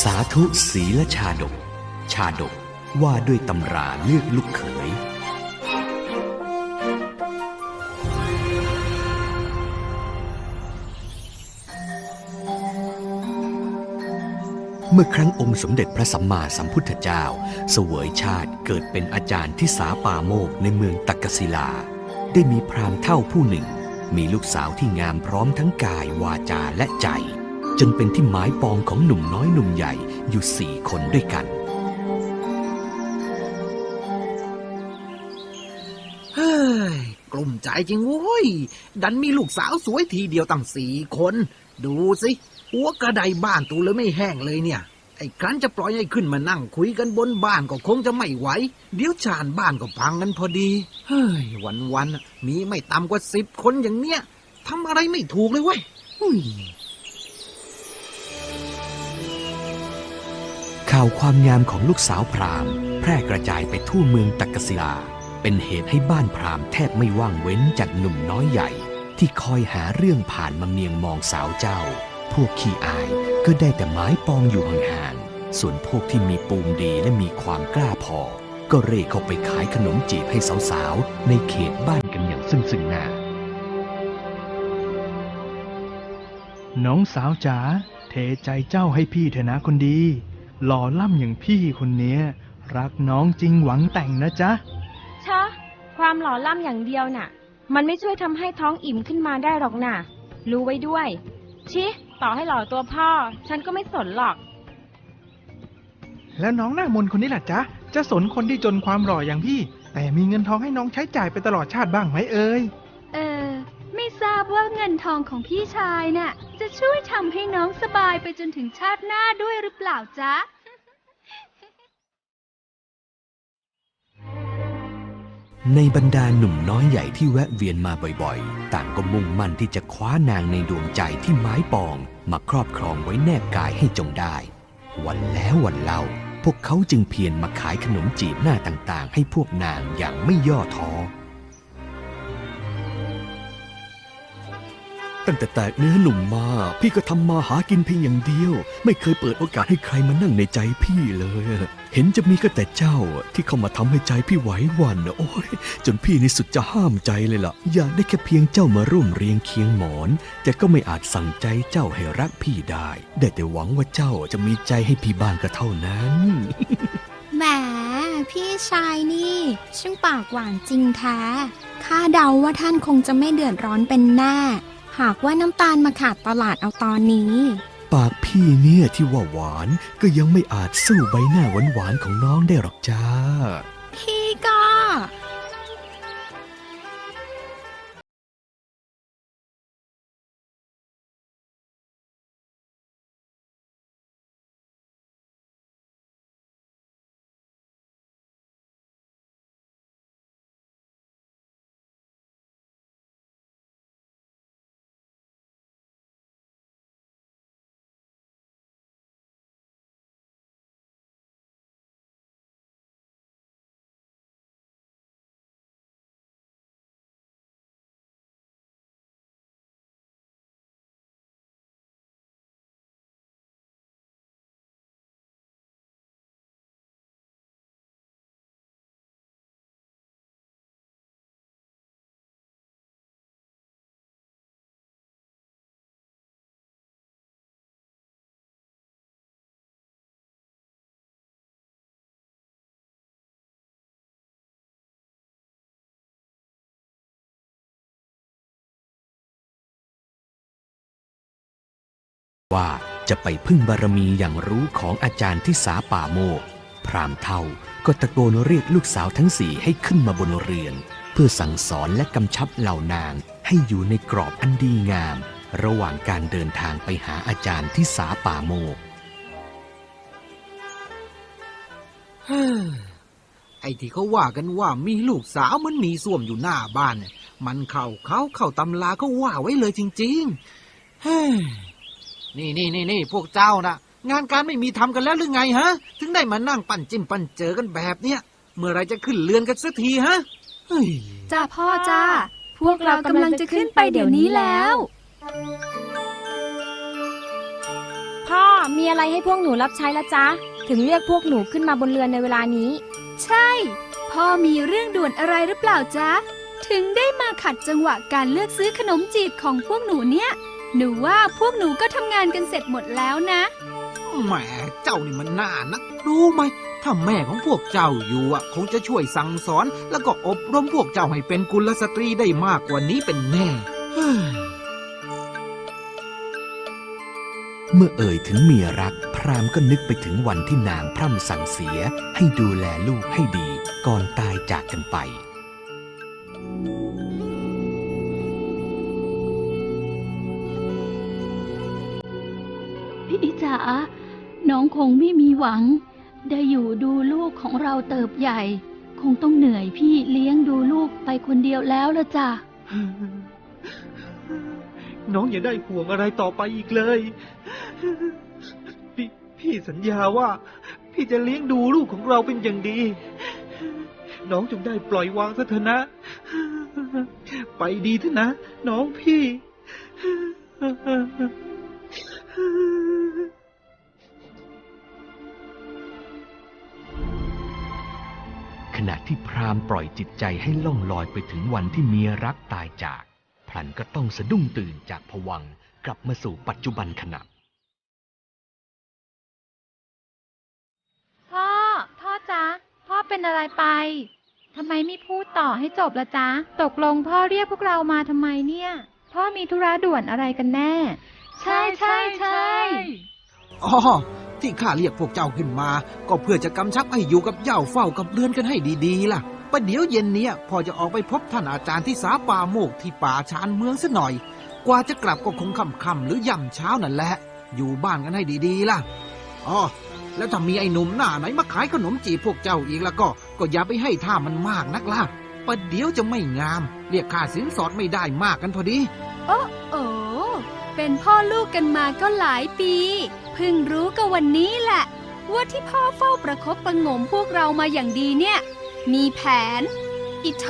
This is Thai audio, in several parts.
สาธุศีลชาดก ชาดกว่าด้วยตำราเลือกลูกเขย เมื่อครั้งองค์สมเด็จพระสัมมาสัมพุทธเจ้า เสวยชาติเกิดเป็นอาจารย์ที่สาปาโมกในเมืองตักกศิลา ได้มีพราหมณ์เท่าผู้หนึ่ง มีลูกสาวที่งามพร้อมทั้งกายวาจาและใจ จนเป็นที่หมายปองของหนุ่มน้อยหนุ่มใหญ่อยู่สี่คนด้วยกัน เฮ้ย กลุ่มใจจริงโว้ย ดันมีลูกสาวสวยทีเดียวตั้งสี่คน ดูสิหัวกระไดบ้านตูเลยไม่แห้งเลยเนี่ย ไอ้ครั้นจะปล่อยให้ขึ้นมานั่งคุยกันบนบ้านก็คงจะไม่ไหว เดี๋ยวชานบ้านก็พังกันพอดี เฮ้ย วันวันๆมีไม่ต่ำกว่าสิบคนอย่างเนี้ยทำอะไรไม่ถูกเลยเว้ย ข่าวความงามของลูกสาวพราหมณ์ แพร่กระจายไปทั่วเมืองตักกศิลา เป็นเหตุให้บ้านพราหมณ์แทบไม่ว่างเว้นจากหนุ่มน้อยใหญ่ ที่คอยหาเรื่องผ่านมาเมียงมองสาวเจ้า พวกขี้อายก็ได้แต่ไม้ปองอยู่ห่างๆส่วนพวกที่มีปูมดีและมีความกล้าพอ ก็เร่เข้าไปขายขนมจีบให้สาวๆ ในเขตบ้านกันอย่างซึ่งซึ่งหน้าน้องสาวจ๋าเทใจเจ้าให้พี่เถอะนะคนดี หล่อล่ำอย่างพี่คนเนี้ย รักน้องจริงหวังแต่งนะจ๊ะ ชะ ความหล่อล่ำอย่างเดียวน่ะ มันไม่ช่วยทำให้ท้องอิ่มขึ้นมาได้หรอกน่ะ รู้ไว้ด้วย ชิ ต่อให้หล่อตัวพ่อ ฉันก็ไม่สนหรอก แล้วน้องหน้ามนต์คนนี้ล่ะจ๊ะ จะสนคนที่จนความหล่ออย่างพี่ แต่มีเงินทองให้น้องใช้จ่ายไปตลอดชาติบ้างไหมเอ่ยเออ ไม่ทราบว่าเงินทองของพี่ชายน่ะ จะช่วยทำให้น้องสบายไปจนถึงชาติหน้าด้วยหรือเปล่าจ๊ะ ในบรรดาหนุ่มน้อยใหญ่ที่แวะเวียนมาบ่อยๆ ต่างก็มุ่งมั่นที่จะคว้านางในดวงใจที่ไม้ปอง มาครอบครองไว้แนบกายให้จงได้ วันแล้ววันเล่า พวกเขาจึงเพียรมาขายขนมจีบหน้าต่างๆ ให้พวกนางอย่างไม่ย่อท้อ ตั้งแต่แตกเนื้อหนุ่มมา พี่ก็ทำมาหากินเพียงอย่างเดียว ไม่เคยเปิดโอกาสให้ใครมานั่งในใจพี่เลย เห็นจะมีก็แต่เจ้าที่เข้ามาทำให้ใจพี่ไหวหวั่นโอ้ยจนพี่ในสุดจะห้ามใจเลยล่ะ อยากได้แค่เพียงเจ้ามาร่วมเรียงเคียงหมอน แต่ก็ไม่อาจสั่งใจเจ้าให้รักพี่ได้ ได้แต่หวังว่าเจ้าจะมีใจให้พี่บ้างก็เท่านั้นแหมพี่ชายนี่ช่างปากหวานจริงแท้ข้าเดาว่าท่านคงจะไม่เดือดร้อนเป็นแน่ หากว่าน้ำตาลมาขาดตลาดเอาตอนนี้ ปากพี่เนี่ยที่ว่าหวานก็ยังไม่อาจสู้ใบหน้าหวานๆของน้องได้หรอกจ้า พี่ก็ ว่าจะไปพึ่งบารมีอย่างรู้ของอาจารย์ที่สาป่าโมก พรามเท่าก็ตะโกนเรียกลูกสาวทั้งสี่ให้ขึ้นมาบนเรือน เพื่อสั่งสอนและกำชับเหล่านางให้อยู่ในกรอบอันดีงาม ระหว่างการเดินทางไปหาอาจารย์ที่สาป่าโมกไอ้ที่เขาว่ากันว่ามีลูกสาวเหมันมีส้วมอยู่หน้าบ้านเนี่ยมันเข้าเขาเข้าตำราเขาว่าไว้เลยจริง ๆ เฮ้ นี่นี่นี่นี่พวกเจ้านะงานการไม่มีทำกันแล้วหรือไงฮะ ถึงได้มานั่งปั่นจิ้มปั่นเจอกันแบบเนี้ยเมื่อไรจะขึ้นเรือนกันสักทีฮะเฮ้ยจ้าพ่อจ้าพวกเรากำลังจะขึ้นไปเดี๋ยวนี้แล้ว พ่อมีอะไรให้พวกหนูรับใช้ละจ๊ะ ถึงเรียกพวกหนูขึ้นมาบนเรือนในเวลานี้ ใช่ พ่อมีเรื่องด่วนอะไรหรือเปล่าจ๊ะ ถึงได้มาขัดจังหวะการเลือกซื้อขนมจีบของพวกหนูเนี่ย หนูว่าพวกหนูก็ทำงานกันเสร็จหมดแล้วนะ แหมเจ้านี่มันน่านัก รู้ไหม ถ้าแม่ของพวกเจ้าอยู่อะ คงจะช่วยสั่งสอน แล้วก็อบรมพวกเจ้าให้เป็นกุลสตรีได้มากกว่านี้เป็นแน่เฮ้ยเมื่อเอ่ยถึงเมียรัก พรามก็นึกไปถึงวันที่นางพร่ำสั่งเสียให้ดูแลลูกให้ดีก่อนตายจากกันไป หวัง ได้อยู่ดูลูกของเราเติบใหญ่ คงต้องเหนื่อยพี่เลี้ยงดูลูกไปคนเดียวแล้วละจ้ะ น้องอย่าได้ห่วงอะไรต่อไปอีกเลยพี่พี่สัญญาว่า พี่จะเลี้ยงดูลูกของเราเป็นอย่างดี น้องจงได้ปล่อยวางซะเถอะนะ ไปดีเถอะนะ น้องพี่ ณะที่พรามปล่อยจิตใจให้ล่องลอยไปถึงวันที่เมียรักตายจาก พลันก็ต้องสะดุ้งตื่นจากผวังค์กลับมาสู่ปัจจุบันขณะพ่อ พ่อจ๊ะ พ่อเป็นอะไรไป ทำไมไม่พูดต่อให้จบละจ๊ะ ตกลงพ่อเรียกพวกเรามาทำไมเนี่ย พ่อมีธุระด่วนอะไรกันแน่ ใช่ใช่ใช่ อ๋อที่ข้าเรียกพวกเจ้าขึ้นมา ก็เพื่อจะกำชับให้อยู่กับเหย่าเฝ้ากับเรือนกันให้ดีๆล่ะประเดี๋ยวเย็นเนี้ยพอจะออกไปพบท่านอาจารย์ที่สาป่าโมกที่ป่าชานเมืองซะหน่อย กว่าจะกลับก็คงค่ำๆหรือย่ำเช้านั่นแหละ อยู่บ้านกันให้ดีๆล่ะอ๋อแล้วถ้ามีไอ้หนุ่มหน้าไหนมาขายขนมจีบพวกเจ้าอีกแล้วก็ ก็อย่าไปให้ท่ามันมากนักล่ะประเดี๋ยวจะไม่งาม เรียกค่าสินสอดไม่ได้มากกันพอดีโอ้โอเป็นพ่อลูกกันมาก็หลายปี เพิ่งรู้ก็วันนี้แหละ ว่าที่พ่อเฝ้าประคบประหงมพวกเรามาอย่างดีเนี่ย มีแผน อิโถ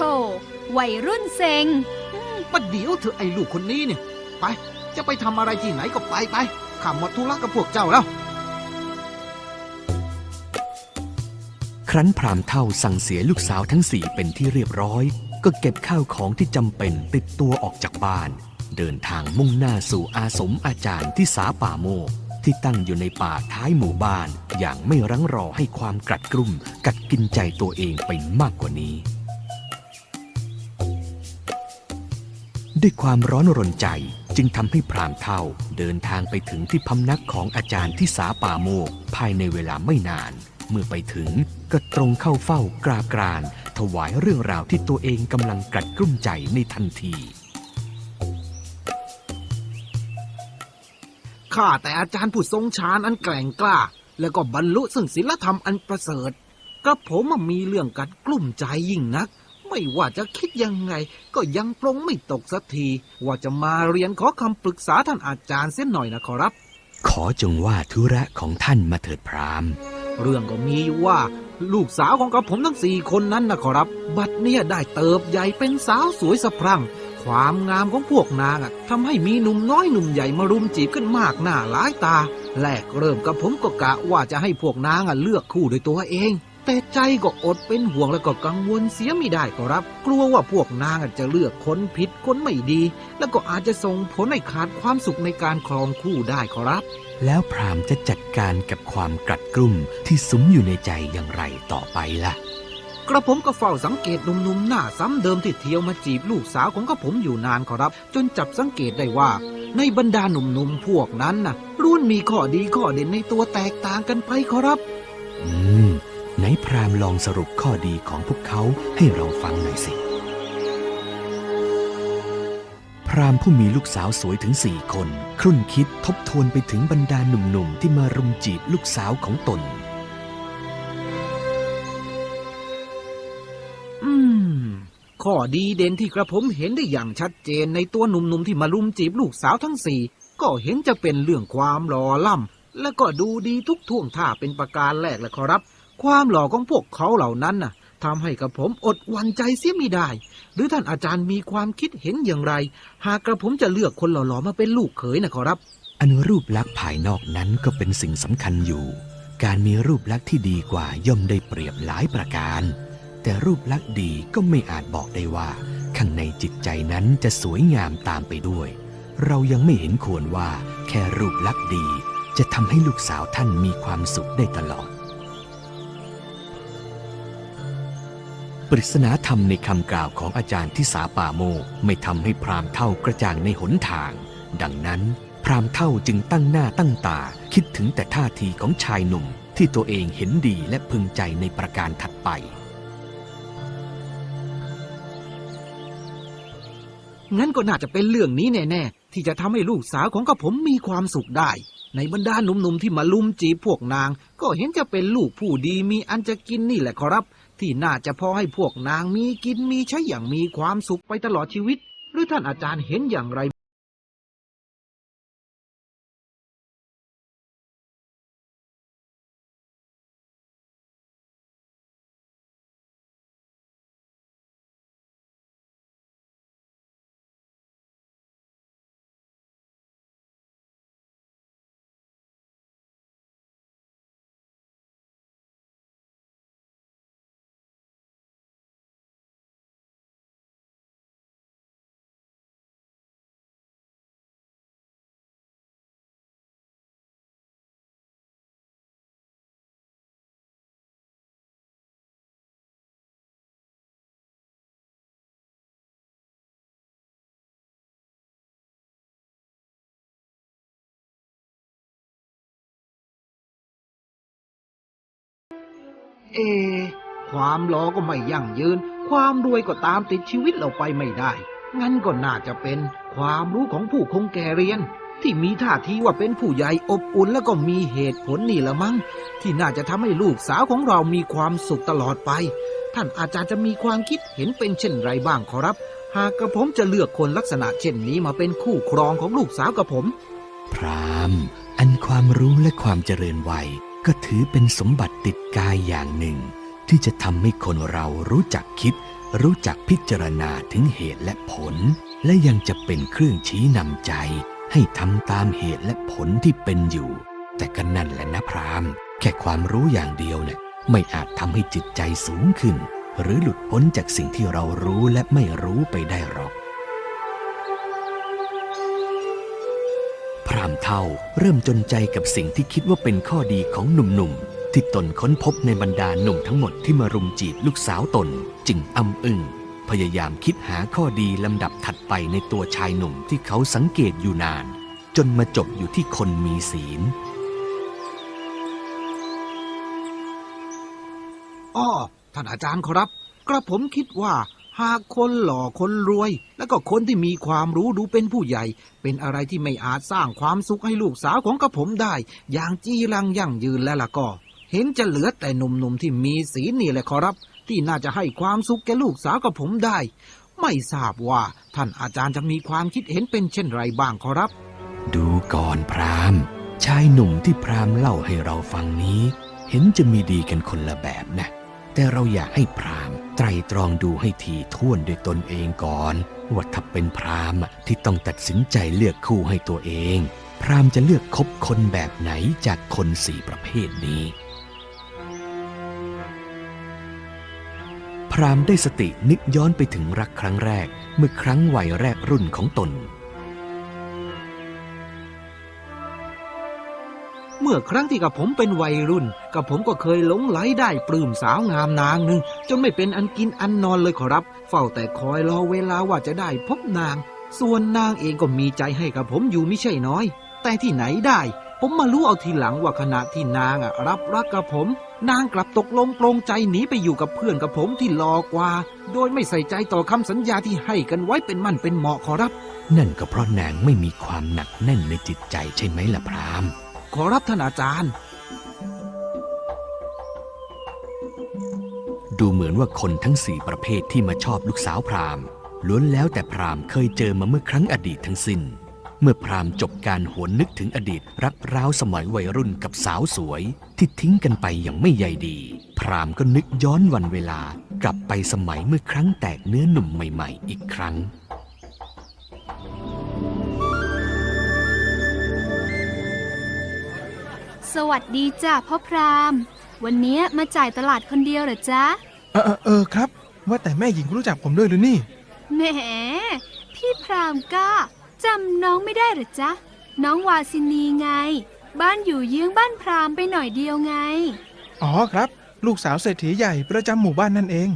วัยรุ่นเซ็งประเดี๋ยวเธอไอ้ลูกคนนี้เนี่ย ไป จะไปทำอะไรที่ไหนก็ไปไปข้าหมดธุระกับพวกเจ้าแล้ว ครั้นพรามเท่าสั่งเสียลูกสาวทั้งสี่เป็นที่เรียบร้อย ก็เก็บข้าวของที่จำเป็นติดตัวออกจากบ้าน เดินทางมุ่งหน้าสู่อาสมอาจารย์ที่สาป่าโมก ที่ตั้งอยู่ในป่าท้ายหมู่บ้าน อย่างไม่รั้งรอให้ความกรัดกรุ่ม กัดกินใจตัวเองไปมากกว่านี้ ด้วยความร้อนรนใจจึงทำให้พรามเท่าเดินทางไปถึงที่พำนักของอาจารย์ที่สาป่าโมก ภายในเวลาไม่นาน เมื่อไปถึงก็ตรงเข้าเฝ้ากราบกราน ถวายเรื่องราวที่ตัวเองกำลังกรัดกรุ่มใจในทันที ข้าแต่อาจารย์ผู้ทรงฌานอันแกร่งกล้า แล้วก็บรรลุซึ่งศีลธรรมอันประเสริฐกระผมอะมีเรื่องกัดกลุ่มใจยิ่งนัก ไม่ว่าจะคิดยังไง ก็ยังปรงไม่ตกสักที ว่าจะมาเรียนขอคำปรึกษาท่านอาจารย์เส้นหน่อยนะขอรับ ขอจงว่าธุระของท่านมาเถิดพรามเรื่องก็มีอยู่ว่า ลูกสาวของกระผมทั้งสี่คนนั้นนะขอรับ บัดเนี่ยได้เติบใหญ่เป็นสาวสวยสะพรั่ง ความงามของพวกนางทำให้มีหนุ่มน้อยหนุ่มใหญ่มารุมจีบกันมากหน้าหลายตา แรกเริ่มกับผมก็กะว่าจะให้พวกนางเลือกคู่โดยตัวเอง แต่ใจก็อดเป็นห่วงแล้วก็กังวลเสียไม่ได้ขอรับ กลัวว่าพวกนางจะเลือกคนผิดคนไม่ดี แล้วก็อาจจะส่งผลให้ขาดความสุขในการครองคู่ได้ขอรับ แล้วพรามจะจัดการกับความกรัดกรุ่มที่สุมอยู่ในใจอย่างไรต่อไปล่ะ กระผมก็เฝ้าสังเกตหนุ่มๆหน้าซ้ำเดิมที่เที่ยวมาจีบลูกสาวของกระผมอยู่นานขอรับ จนจับสังเกตได้ว่า ในบรรดาหนุ่มๆพวกนั้นน่ะล้วนมีข้อดีข้อเด่นในตัวแตกต่างกันไปขอรับ อืมไหนพรามลองสรุปข้อดีของพวกเขาให้เราฟังหน่อยสิ พรามผู้มีลูกสาวสวยถึงสี่คน ครุ่นคิดทบทวนไปถึงบรรดาหนุ่มๆที่มารุมจีบลูกสาวของตน ข้อดีเด่นที่กระผมเห็นได้อย่างชัดเจนในตัวหนุ่มๆที่มาลุมจีบลูกสาวทั้งสี่ก็เห็นจะเป็นเรื่องความหล่อล่ำและก็ดูดีทุกท่วงท่าเป็นประการแรกและขอรับ ความหล่อของพวกเขาเหล่านั้นน่ะทำให้กระผมอดวันใจเสียไม่ได้ หรือท่านอาจารย์มีความคิดเห็นอย่างไร หากกระผมจะเลือกคนหล่อๆมาเป็นลูกเขยนะขอรับ อันรูปลักษณ์ภายนอกนั้นก็เป็นสิ่งสำคัญอยู่ การมีรูปลักษณ์ที่ดีกว่าย่อมได้เปรียบหลายประการ แต่รูปลักษณ์ดีก็ไม่อาจบอกได้ว่า ข้างในจิตใจนั้นจะสวยงามตามไปด้วย เรายังไม่เห็นควรว่า แค่รูปลักษณ์ดี จะทำให้ลูกสาวท่านมีความสุขได้ตลอด ปริศนาธรรมในคำกล่าวของอาจารย์ที่สาป่าโมกไม่ทำให้พรามเท่ากระจ่างในหนทาง ดังนั้น พรามเท่าจึงตั้งหน้าตั้งตา คิดถึงแต่ท่าทีของชายหนุ่มที่ตัวเองเห็นดีและพึงใจในประการถัดไป งั้นก็น่าจะเป็นเรื่องนี้แน่ๆที่จะทำให้ลูกสาวของกระผมมีความสุขได้ ในบรรดาหนุ่มๆที่มาลุมจีบพวกนาง ก็เห็นจะเป็นลูกผู้ดีมีอันจะกินนี่แหละครับ ที่น่าจะพอให้พวกนางมีกินมีใช้อย่างมีความสุขไปตลอดชีวิต หรือท่านอาจารย์เห็นอย่างไร เอ ความหลอก็ไม่ยั่งยืน ความรวยก็ตามติดชีวิตเราไปไม่ได้ งั้นก็น่าจะเป็นความรู้ของผู้คงแก่เรียน ที่มีท่าทีว่าเป็นผู้ใหญ่อบอุ่นแล้วก็มีเหตุผลนี่ละมั้ง ที่น่าจะทำให้ลูกสาวของเรามีความสุขตลอดไป ท่านอาจารย์จะมีความคิดเห็นเป็นเช่นไรบ้างขอรับ หากกระผมจะเลือกคนลักษณะเช่นนี้มาเป็นคู่ครองของลูกสาวกับผม พรามอันความรู้และความเจริญวัย ก็ถือเป็นสมบัติติดกายอย่างหนึ่ง ที่จะทำให้คนเรารู้จักคิด รู้จักพิจารณาถึงเหตุและผล และยังจะเป็นเครื่องชี้นำใจ ให้ทำตามเหตุและผลที่เป็นอยู่ แต่ก็นั่นแหละนะพรามแค่ความรู้อย่างเดียวเนี่ยไม่อาจทำให้จิตใจสูงขึ้น หรือหลุดพ้นจากสิ่งที่เรารู้และไม่รู้ไปได้หรอกามเท่าเริ่มจนใจกับสิ่งที่คิดว่าเป็นข้อดีของหนุ่มๆ ที่ตนค้นพบในบรรดาหนุ่มทั้งหมดที่มารุมจีบลูกสาวตน จึงอ้ำอึ้งพยายามคิดหาข้อดีลำดับถัดไปในตัวชายหนุ่มที่เขาสังเกตอยู่นาน จนมาจบอยู่ที่คนมีศีลอ้อท่านอาจารย์ครับ กระผมคิดว่า หากคนหล่อคนรวย แล้วก็คนที่มีความรู้ดูเป็นผู้ใหญ่ เป็นอะไรที่ไม่อาจสร้างความสุขให้ลูกสาวของกระผมได้ อย่างจีรังยั่งยืนแล้วล่ะก็ เห็นจะเหลือแต่หนุ่มๆที่มีศีลนี่แหละขอรับ ที่น่าจะให้ความสุขแก่ลูกสาวกับผมได้ ไม่ทราบว่าท่านอาจารย์จะมีความคิดเห็นเป็นเช่นไรบ้างขอรับ ดูก่อนพรามชายหนุ่มที่พรามเล่าให้เราฟังนี้ เห็นจะมีดีกันคนละแบบนะ แต่เราอยากให้พรามไตรตรองดูให้ทีท่วนด้วยตนเองก่อน ว่าถ้าเป็นพรามที่ต้องตัดสินใจเลือกคู่ให้ตัวเอง พรามจะเลือกคบคนแบบไหนจากคนสี่ประเภทนี้ พรามได้สตินึกย้อนไปถึงรักครั้งแรก เมื่อครั้งวัยแรกรุ่นของตน เมื่อครั้งที่กับผมเป็นวัยรุ่น กับผมก็เคยหลงไหลได้ปลื้มสาวงามนางหนึ่งจนไม่เป็นอันกินอันนอนเลยขอรับ เฝ้าแต่คอยรอเวลาว่าจะได้พบนาง ส่วนนางเองก็มีใจให้กับผมอยู่ไม่ใช่น้อย แต่ที่ไหนได้ ผมมารู้เอาทีหลังว่าขณะที่นางรับรักกับผม นางกลับตกลงปลงใจหนีไปอยู่กับเพื่อนกับผมที่รอกว่า โดยไม่ใส่ใจต่อคำสัญญาที่ให้กันไว้เป็นมั่นเป็นเหมาะขอรับ นั่นก็เพราะนางไม่มีความหนักแน่นในจิตใจใช่ไหมล่ะพรามณ์ ขอรับท่านอาจารย์ ดูเหมือนว่าคนทั้งสี่ประเภทที่มาชอบลูกสาวพราหมณ์ล้วนแล้วแต่พราหมณ์เคยเจอมาเมื่อครั้งอดีตทั้งสิ้น เมื่อพราหมณ์จบการหวนนึกถึงอดีตรักร้าวสมัยวัยรุ่นกับสาวสวย ที่ทิ้งกันไปอย่างไม่ใยดี พราหมณ์ก็นึกย้อนวันเวลากลับไปสมัยเมื่อครั้งแตกเนื้อหนุ่มใหม่ ๆ อีกครั้ง สวัสดีจ้ะพ่อพรามวันเนี้ยมาจ่ายตลาดคนเดียวเหรอจ๊ะ เออเออเออครับ ว่าแต่แม่หญิงรู้จักผมด้วยหรือนี่ แหม พี่พรามก้าจำน้องไม่ได้เหรอจ๊ะ น้องวาสินีไง บ้านอยู่เยื้องบ้านพรามไปหน่อยเดียวไง อ๋อครับ ลูกสาวเศรษฐีใหญ่ประจำหมู่บ้านนั่นเอง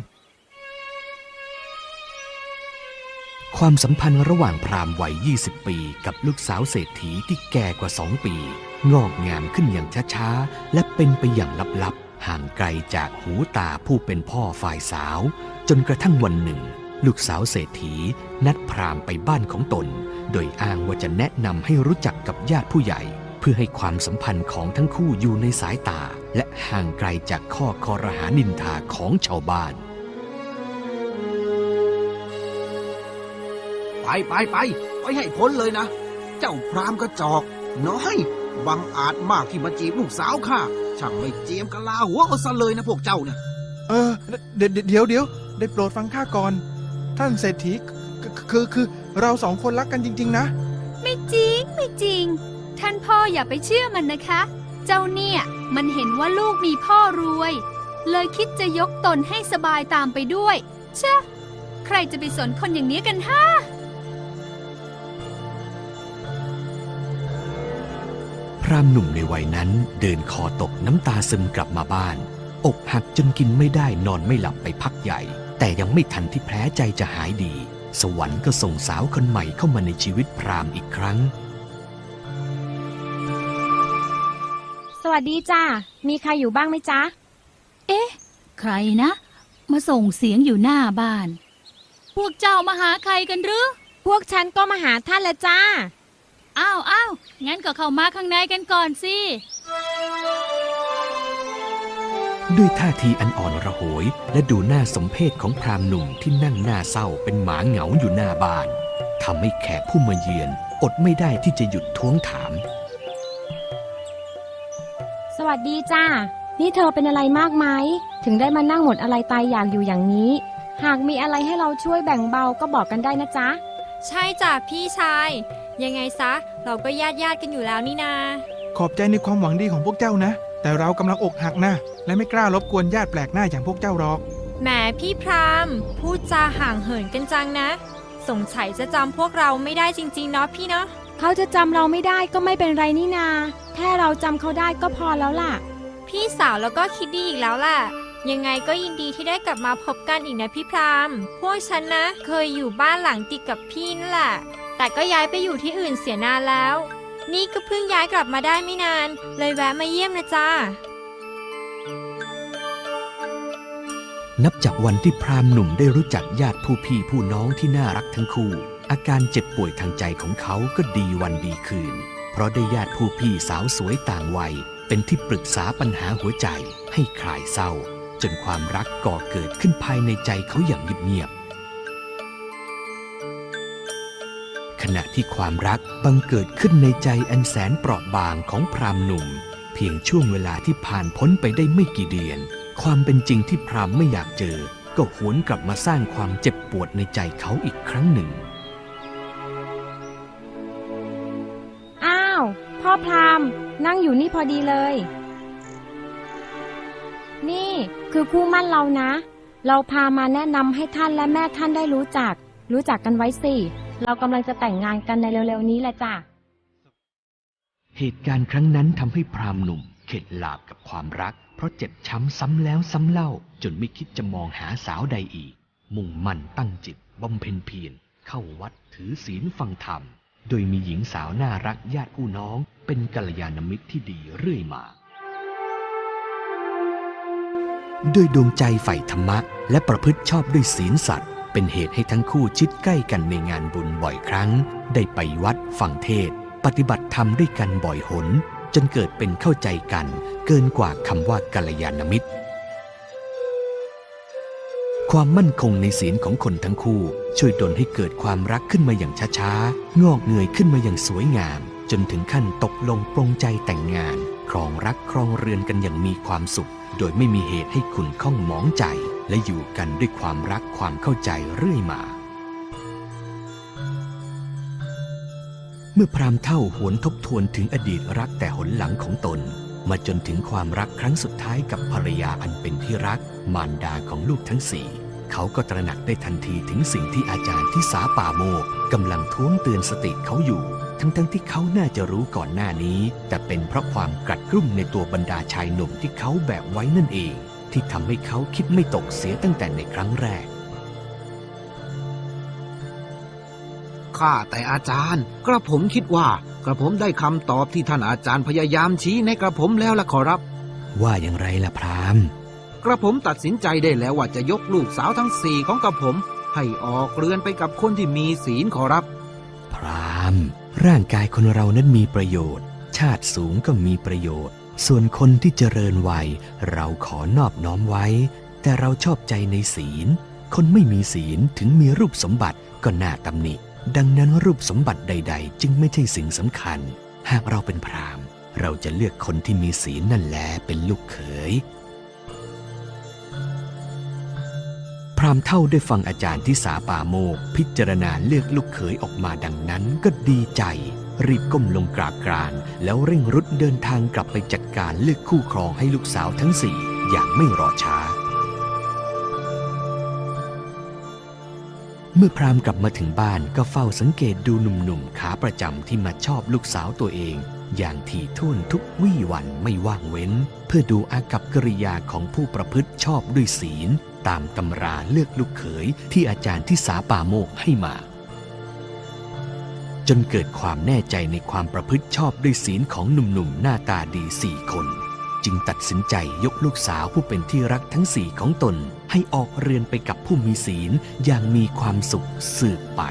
ความสัมพันธ์ระหว่างพราหมณ์วัย 20 ปี กับลูกสาวเศรษฐีที่แก่กว่าสองปี งอกงามขึ้นอย่างช้าๆ และเป็นไปอย่างลับๆ ห่างไกลจากหูตาผู้เป็นพ่อฝ่ายสาว จนกระทั่งวันหนึ่ง ลูกสาวเศรษฐีนัดพราหมณ์ไปบ้านของตน โดยอ้างว่าจะแนะนำให้รู้จักกับญาติผู้ใหญ่ เพื่อให้ความสัมพันธ์ของทั้งคู่อยู่ในสายตา และห่างไกลจากข้อคอรหานินทาของชาวบ้าน ไปไปไปไปให้พ้นเลยนะ เจ้าพรามกระจอก น้อยบังอาจมากที่มาจีบลูกสาวข้าช่างไม่เจียมกะลาหัวเอาซะเลยนะพวกเจ้าเนี่ยเออเดี๋ยวเดี๋ยวเดี๋ยวได้โปรดฟังข้าก่อน ท่านเศรษฐีคือคือคือเราสองคนรักกันจริง ๆ นะ ไม่จริงไม่จริง ท่านพ่ออย่าไปเชื่อมันนะคะ เจ้าเนี่ยมันเห็นว่าลูกมีพ่อรวย เลยคิดจะยกตนให้สบายตามไปด้วย เชะใครจะไปสนคนอย่างนี้กันฮะ พรามหนุ่มในวัยนั้นเดินคอตกน้ำตาซึมกลับมาบ้าน อกหักจนกินไม่ได้นอนไม่หลับไปพักใหญ่ แต่ยังไม่ทันที่แผลใจจะหายดี สวรรค์ก็ส่งสาวคนใหม่เข้ามาในชีวิตพรามอีกครั้ง สวัสดีจ้ามีใครอยู่บ้างไหมจ๊ะ เอ๊ะ ใครนะ มาส่งเสียงอยู่หน้าบ้าน พวกเจ้ามาหาใครกันหรือ พวกฉันก็มาหาท่านละจ้า อ้าวอ้าวงั้นก็เข้ามาข้างในกันก่อนสิ ด้วยท่าทีอันอ่อนระโหย และดูหน้าสมเพศของพรามหนุ่มที่นั่งหน้าเศร้าเป็นหมาเหงาอยู่หน้าบ้านทำให้แขกผู้มาเยือน อดไม่ได้ที่จะหยุดท้วงถาม สวัสดีจ้า นี่เธอเป็นอะไรมากไหมถึงได้มานั่งหมดอะไรตายอยากอยู่อย่างนี้ หากมีอะไรให้เราช่วยแบ่งเบาก็บอกกันได้นะจ๊ะ ใช่จ้ะพี่ชาย ยังไงซะ เราก็ญาติญาติๆกันอยู่แล้วนี่นา ขอบใจในความหวังดีของพวกเจ้านะ แต่เรากำลังอกหักนะ และไม่กล้ารบกวนญาติแปลกหน้าอย่างพวกเจ้าหรอก แหมพี่พรามพูดจาห่างเหินกันจังนะ สงสัยจะจำพวกเราไม่ได้จริงๆเนาะพี่เนาะ เขาจะจำเราไม่ได้ก็ไม่เป็นไรนี่นา แค่เราจำเขาได้ก็พอแล้วล่ะ พี่สาวแล้วก็คิดดีอีกแล้วล่ะ ยังไงก็ยินดีที่ได้กลับมาพบกันอีกนะพี่พรามพวกฉันนะ เคยอยู่บ้านหลังติดกับพี่นั่นแหละ แต่ก็ย้ายไปอยู่ที่อื่นเสียนานแล้ว นี่ก็เพิ่งย้ายกลับมาได้ไม่นาน เลยแวะมาเยี่ยมนะจ้า นับจากวันที่พราหมณ์หนุ่มได้รู้จักญาติผู้พี่ผู้น้องที่น่ารักทั้งคู่ อาการเจ็บป่วยทางใจของเขาก็ดีวันดีคืน เพราะได้ญาติผู้พี่สาวสวยต่างวัย เป็นที่ปรึกษาปัญหาหัวใจให้คลายเศร้า จนความรักก่อเกิดขึ้นภายในใจเขาอย่างเงียบ ขณะที่ความรักบังเกิดขึ้นในใจอันแสนเปราะบางของพราหมณ์หนุ่ม เพียงช่วงเวลาที่ผ่านพ้นไปได้ไม่กี่เดือน ความเป็นจริงที่พรามไม่อยากเจอ ก็หวนกลับมาสร้างความเจ็บปวดในใจเขาอีกครั้งหนึ่ง อ้าว พ่อพรามนั่งอยู่นี่พอดีเลย นี่คือคู่มั่นเรานะ เราพามาแนะนำให้ท่านและแม่ท่านได้รู้จัก รู้จักกันไว้สิ เรากำลังจะแต่งงานกันในเร็วๆนี้แหละจ้ะ เหตุการณ์ครั้งนั้นทำให้พรามหนุ่ม เข็ดหลาบกับความรัก เพราะเจ็บช้ำซ้ำแล้วซ้ำเล่า จนไม่คิดจะมองหาสาวใดอีก มุ่งมั่นตั้งจิตบำเพ็ญเพียรเข้าวัดถือศีลฟังธรรม โดยมีหญิงสาวน่ารักญาติผู้น้อง เป็นกัลยาณมิตรที่ดีเรื่อยมาด้วยดวงใจใฝ่ธรรมะ และประพฤติชอบด้วยศีลสัตว์ เป็นเหตุให้ทั้งคู่ชิดใกล้กันในงานบุญบ่อยครั้ง ได้ไปวัดฟังเทศ ปฏิบัติธรรมด้วยกันบ่อยหน จนเกิดเป็นเข้าใจกัน เกินกว่าคำว่ากัลยาณมิตร ความมั่นคงในศีลของคนทั้งคู่ ช่วยดลให้เกิดความรักขึ้นมาอย่างช้าๆ งอกเงยขึ้นมาอย่างสวยงาม จนถึงขั้นตกลงปรงใจแต่งงาน ครองรักครองเรือนกันอย่างมีความสุข โดยไม่มีเหตุให้ขุนข้องหมองใจ และอยู่กันด้วยความรักความเข้าใจเรื่อยมา เมื่อพรามเท่าหวนทบทวนถึงอดีตรักแต่หนหลังของตน มาจนถึงความรักครั้งสุดท้ายกับภรรยาอันเป็นที่รัก มารดาของลูกทั้งสี่เขาก็ตระหนักได้ทันทีถึงสิ่งที่อาจารย์ที่สาป่าโมกกำลังท้วงเตือนสติเขาอยู่ ทั้งๆทที่เขาน่าจะรู้ก่อนหน้านี้ แต่เป็นเพราะความกรัดกรุ่มในตัวบรรดาชายหนุ่มที่เขาแบกไว้นั่นเอง ที่ทำให้เขาคิดไม่ตกเสียตั้งแต่ในครั้งแรก ข้าแต่อาจารย์ กระผมคิดว่า กระผมได้คำตอบที่ท่านอาจารย์พยายามชี้ในกระผมแล้วล่ะขอรับ ว่าอย่างไรล่ะพรามกระผมตัดสินใจได้แล้วว่าจะยกลูกสาวทั้งสี่ของกระผม ให้ออกเรือนไปกับคนที่มีศีลขอรับ พรามร่างกายคนเรานั้นมีประโยชน์ ชาติสูงก็มีประโยชน์ ส่วนคนที่เจริญวัยเราขอนอบน้อมไว้ แต่เราชอบใจในศีล คนไม่มีศีลถึงมีรูปสมบัติก็น่าตำหนิ ดังนั้นรูปสมบัติใด ๆ จึงไม่ใช่สิ่งสำคัญ หากเราเป็นพรามเราจะเลือกคนที่มีศีลนั่นแหละเป็นลูกเขย พรามเท่าได้ฟังอาจารย์ที่สาป่าโมก พิจารณาเลือกลูกเขยออกมาดังนั้นก็ดีใจ รีบก้มลงกราบกราน แล้วเร่งรุดเดินทางกลับไปจัดการเลือกคู่ครองให้ลูกสาวทั้งสี่อย่างไม่รอช้า เมื่อพรามกลับมาถึงบ้านก็เฝ้าสังเกตดูหนุ่มๆขาประจำที่มาชอบลูกสาวตัวเอง อย่างถี่ถ้วนทุกวี่วันไม่ว่างเว้น เพื่อดูอากับกิริยาของผู้ประพฤติชอบด้วยศีล ตามตำราเลือกลูกเขยที่อาจารย์ที่สาป่าโมกให้มา จนเกิดความแน่ใจในความประพฤติชอบด้วยศีลของหนุ่มๆหน้าตาดีสี่คน จึงตัดสินใจยกลูกสาวผู้เป็นที่รักทั้งสี่ของตน ให้ออกเรือนไปกับผู้มีศีลอย่างมีความสุขสืบไป